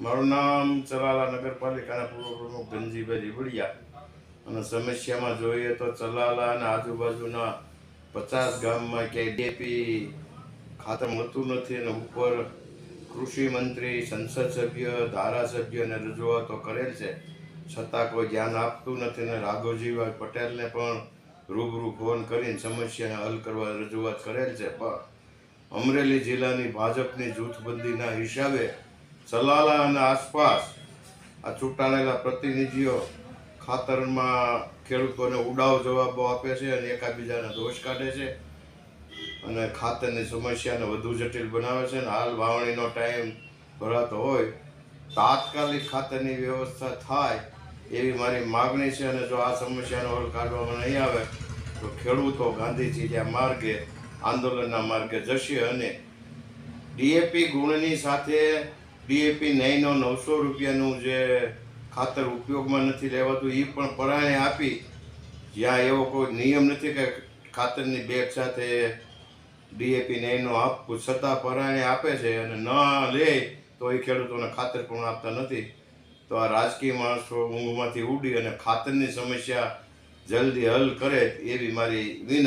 મારું નામ ચલાલા નગરપાલિકાના પૂર્વ પ્રમુખ ધનજીભાઈ રીબડિયા. અને સમસ્યામાં જોઈએ તો ચલાલા અને આજુબાજુના પચાસ ગામમાં ક્યાંય ડીએપી ખાતર મળતું નથી અને ઉપર કૃષિ મંત્રી, સંસદ સભ્ય ધારાસભ્યને રજૂઆતો કરેલ છે. છતાં કોઈ ધ્યાન આપતું નથી અને રાઘવજીભાઈ પટેલને પણ રૂબરૂ ફોન કરીને સમસ્યાને હલ કરવા રજૂઆત કરેલ છે. પણ અમરેલી જિલ્લાની ભાજપની જૂથબંધીના હિસાબે સલાલા અને આસપાસ આ ચૂંટાયેલા પ્રતિનિધિઓ ખાતરમાં ખેડૂતોને ઉડાવ જવાબો આપે છે અને એકાબીજાના દોષ કાઢે છે અને ખાતરની સમસ્યાને વધુ જટિલ બનાવે છે અને હાલ વાવણીનો ટાઈમ ભરાતો હોય, તાત્કાલિક ખાતરની વ્યવસ્થા થાય એવી મારી માગણી છે અને જો આ સમસ્યાનો હલ કાઢવામાં નહીં આવે, તો ખેડૂતો ગાંધીજીના માર્ગે, આંદોલનના માર્ગે જશે અને ડીએપી ગુણની સાથે ડીએપી નહીંનો નવસો રૂપિયાનું જે ખાતર ઉપયોગમાં નથી લેવાતું એ પણ પરાણે આપી, જ્યાં એવો કોઈ નિયમ નથી કે ખાતરની બેગ સાથે ડીએપી નહીંનો આપવું, છતાં પરાણે આપે છે અને ન લે, તો એ ખેડૂતોને ખાતર પણ આપતા નથી. તો આ રાજકીય માણસો ઊંઘમાંથી ઉડી અને ખાતરની સમસ્યા જલ્દી હલ કરે, એવી મારી વિનંતી.